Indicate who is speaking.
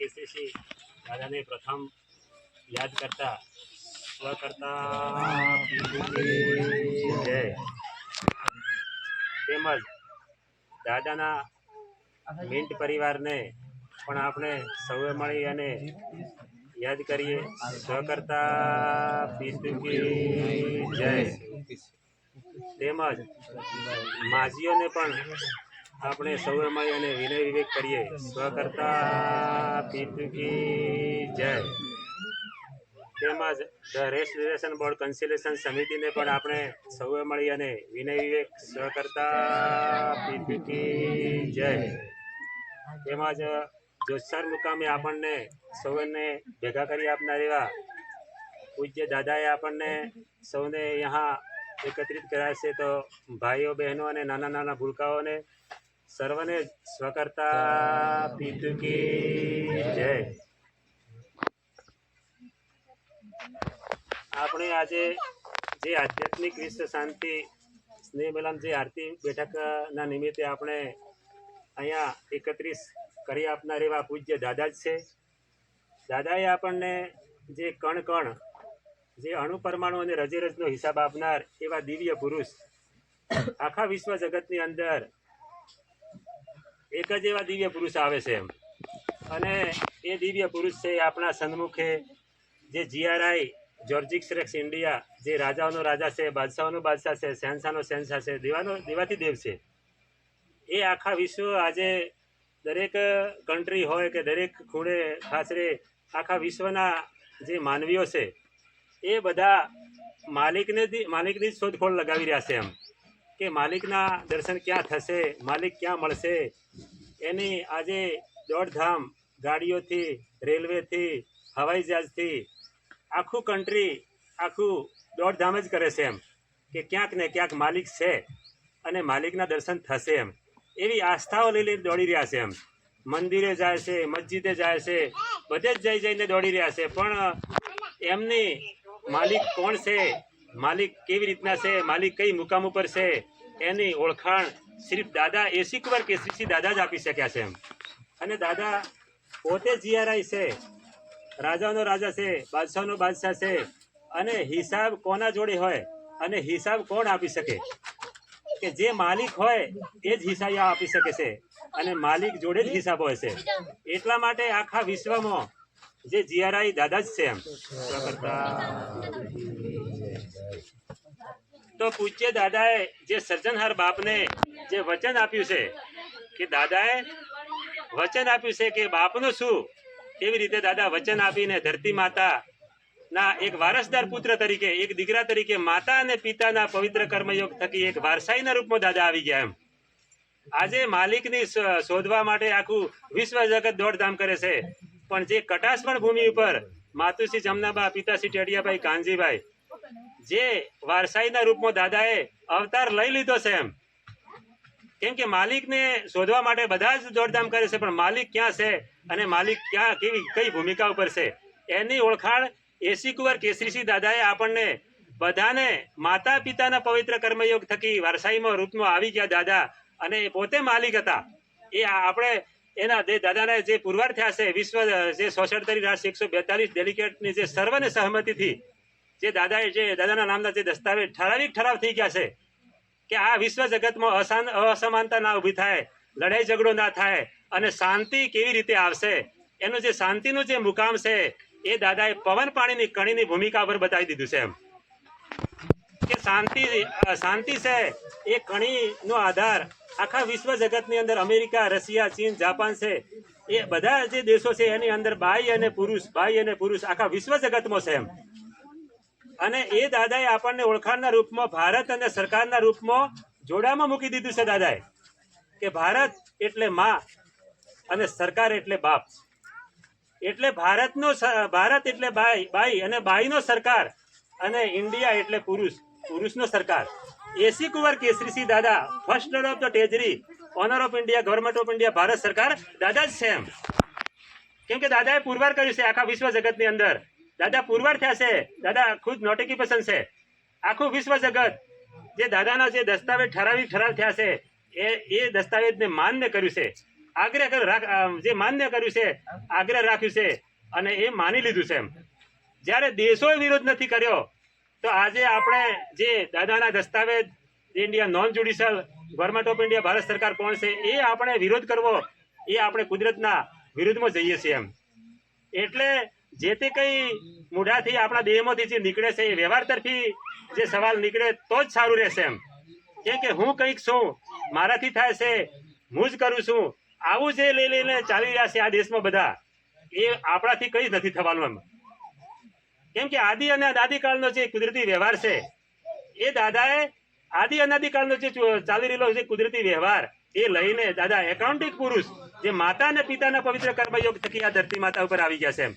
Speaker 1: કેસરીસિંહ દાદાને પ્રથમ યાદ કરતા, સ્વ કરતા જય. તેમજ દાદાના મિન્ટ પરિવારને પણ આપણે સૌએ મળી અને યાદ કરીએ, સ્વ કરતા જય. તેમજ માજીઓને પણ આપણે સૌએ મળી અને વિનય વિવેક કરીએ. સ્વ કરતા પિતૃકી જય. તેમજ ધ રેસ્ટોરેશન બોર્ડ કન્સિલેશન સમિતિને પણ આપણે સૌએ મળી અને વિનય વિવેક સ્વ કરતા પિતૃકી જય. તેમજ જોસાર મુકામે આપણને સૌને ભેગા કરી આપનાર એવા પૂજ્ય દાદાએ આપણને સૌને અહીંયા એકત્રિત કર્યા છે તો ભાઈઓ બહેનો અને નાના નાના ભૂલકાઓને સર્વને સ્વકર્તા પિતૃકી જય. આપણે આજે જે આધ્યાત્મિક વિશ્વ શાંતિ સ્નેહ મિલન જે આરતી બેઠકના નિમિત્તે આપણે અહીંયા એકત્રીસ કરી આપનાર એવા પૂજ્ય દાદા જ છે. દાદાએ આપણને જે કણ કણ જે અણુ પરમાણુ અને રજેરજનો હિસાબ આપનાર એવા દિવ્ય પુરુષ આખા વિશ્વ જગતની અંદર એક જ એવા દિવ્ય પુરુષ આવે છે એમ. અને એ દિવ્ય પુરુષ છે આપણા સન્મુખે જે જીઆરઆઈ જોર્જિક સ્રેક્સ ઇન્ડિયા, જે રાજાઓનો રાજા છે, બાદશાહનો બાદશાહ છે, શહેનશાહનો શહેનશાહ છે, દેવાનો, દેવાથી દેવ છે. એ આખા વિશ્વ આજે દરેક કન્ટ્રી હોય કે દરેક ખૂણે ખાસરે આખા વિશ્વના જે માનવીઓ છે, એ બધા માલિકને માલિકની જ શોધખોળ લગાવી રહ્યા છે એમ. કે માલિકના દર્શન ક્યાં થશે, માલિક ક્યાં મળશે? એની આજે દોડધામ ગાડીઓથી, રેલવેથી, હવાઈ જહાજથી, આખું કન્ટ્રી આખું દોડધામ જ કરે છે એમ, કે ક્યાંક ને ક્યાંક માલિક છે અને માલિકના દર્શન થશે એમ. એવી આસ્થાઓ લઈ લઈને દોડી રહ્યા છે એમ. મંદિરે જાય છે, મસ્જિદે જાય છે, બધે જ જઈ જઈને દોડી રહ્યા છે. પણ, એમની માલિક કોણ છે? માલિક કેવી રીતના છે? માલિક કઈ મુકામ ઉપર છે? એની ઓળખાણ સિર્ફ દાદા એસી કુંવર કેસરીસિંહ દાદા જ આપી શક્યા છે એમ. અને દાદા પોતે જીઆરઆઈ છે. રાજાનો રાજા છે, બાદશાહનો બાદશાહ છે. અને હિસાબ કોના જોડે હોય? અને હિસાબ કોણ આપી શકે? કે જે માલિક હોય, એ જ હિસાબ આપી શકે છે. અને માલિક જોડે જ હિસાબ હોય છે. એટલા માટે આખા વિશ્વમાં જે જીઆરઆઈ દાદા જ છે એમ. તો પૂજ્ય દાદાએ જે સર્જનહાર બાપને જે વચન આપ્યું છે, કે દાદાએ વચન આપ્યું છે કે બાપનું શું? એવી રીતે દાદા વચન આપીને ધરતી માતા ના એક વારસદાર પુત્ર તરીકે, એક દીકરા તરીકે માતા અને પિતાના પવિત્ર કર્મયોગ થકી એક વારસાઈના રૂપમાં દાદા આવી ગયા એમ. આજે માલિકની શોધવા માટે આખું વિશ્વ જગત દોડધામ કરે છે. પણ જે કટાસપણ ભૂમિ ઉપર માતુશ્રી જમનાબા, પિતાશ્રી ટેડિયાભાઈ, કાનજીભાઈ જે વારસાઈના રૂપમાં દાદાએ અવતાર લઈ લીધો છે એમ. કેમ કે માલિકને શોધવા માટે બધા જ દોડધામ કરે છે, પણ માલિક ક્યાં છે અને માલિક ક્યાં કેવી, કઈ ભૂમિકા ઉપર છે? એની ઓળખાણ એસી કુંવર કેસરીસિંહ દાદાએ આપણને બધાને માતા પિતાના પવિત્ર કર્મયોગ થકી વારસાઈમાં રૂપમાં આવી ગયા દાદા અને એ પોતે માલિક હતા. એ આપણે એના જે દાદાના જે પુરવાર થયા છે, વિશ્વ, જે સોસઠતરી રાષ્ટ્ર એકસો બેતાલીસ ડેલિકેટની જે સર્વને સહમતિથી જે દાદાએ જે દાદાના નામના જે દસ્તાવેજ ઠરાવિક ઠરાવ થઈ ગયા છે કે આ વિશ્વ જગતમાં અસાન અસમાનતા ના ઊભી થાય, લડાઈ ઝઘડો ના થાય અને શાંતિ કેવી રીતે આવશે, એનું જે શાંતિનું જે મુકામ છે, એ દાદાએ પવન પાણીની કણીની ભૂમિકા પર બતાવી દીધું છે એમ. કે શાંતિ શાંતિ છે એ કણીનો આધાર આખા વિશ્વ જગતની અંદર અમેરિકા, રશિયા, ચીન, જાપાન છે, એ બધા જે દેશો છે એની અંદર બાઈ અને પુરુષ બાઈ અને પુરુષ આખા વિશ્વ જગતમાં છે એમ. અને એ દાદાએ આપણને ઓળખાણના રૂપમાં ભારત અને સરકારના રૂપમાં જોડામાં મૂકી દીધું છે દાદાએ. કે ભારત એટલે માં અને સરકાર એટલે બાપ. એટલે ભારતનો ભારત એટલે બાઈ બાઈ અને બાઈનો સરકાર અને ઇન્ડિયા એટલે પુરુષ, પુરુષનો સરકાર. એસી કુંવર કેસરીસિંહ દાદા, first lord of the treasury, owner of India, government of India, Bharat સરકાર, દાદા જ છે એમ. કેમ કે દાદાએ પુરવાર કર્યું છે આખા વિશ્વ જગતની અંદર. દાદા પુરવાર થયા છે. દાદા, ખુદ નોટિફિકેશન છે. આખું વિશ્વ જગત જે દાદાના જે દસ્તાવેજ ઠરાવી ઠરાવ થયા છે, એ એ દસ્તાવેજને માન્ય કર્યું છે. આગ્રહ જે માન્ય કર્યું છે, આગ્રહ રાખ્યું છે અને એ માની લીધું છે એમ. જ્યારે દેશોએ વિરોધ નથી કર્યો, તો આજે આપણે જે દાદાના દસ્તાવેજ India non judicial government of India Bharat સરકાર કોણ છે, એ આપણે વિરોધ કરવો, એ આપણે કુદરતના વિરુદ્ધમાં જઈએ છીએ એમ. એટલે જે તે કઈ મૂઢાથી આપણા દેહમાંથી જે નીકળે છે એ વ્યવહાર તરફી જે સવાલ નીકળે તો જ સારું રહેશે એમ. કેમ કે હું કંઈક છું, મારાથી થાય છે, હું જ કરું છું, આવું જે લઈ લઈને ચાલી રહ્યા છે આ દેશમાં બધા, એ આપણાથી કઈ નથી થવાનું એમ. કેમ કે આદિ અને અનાદિકાળનો જે કુદરતી વ્યવહાર છે, એ દાદાએ આદિ અનાદિકાળનો જે ચાલી રહેલો જે કુદરતી વ્યવહાર, એ લઈને દાદા એકાઉન્ટિક પુરુષ, જે માતા અને પિતાના પવિત્ર કર્મયોગ થકી આ ધરતી માતા ઉપર આવી ગયા છે એમ.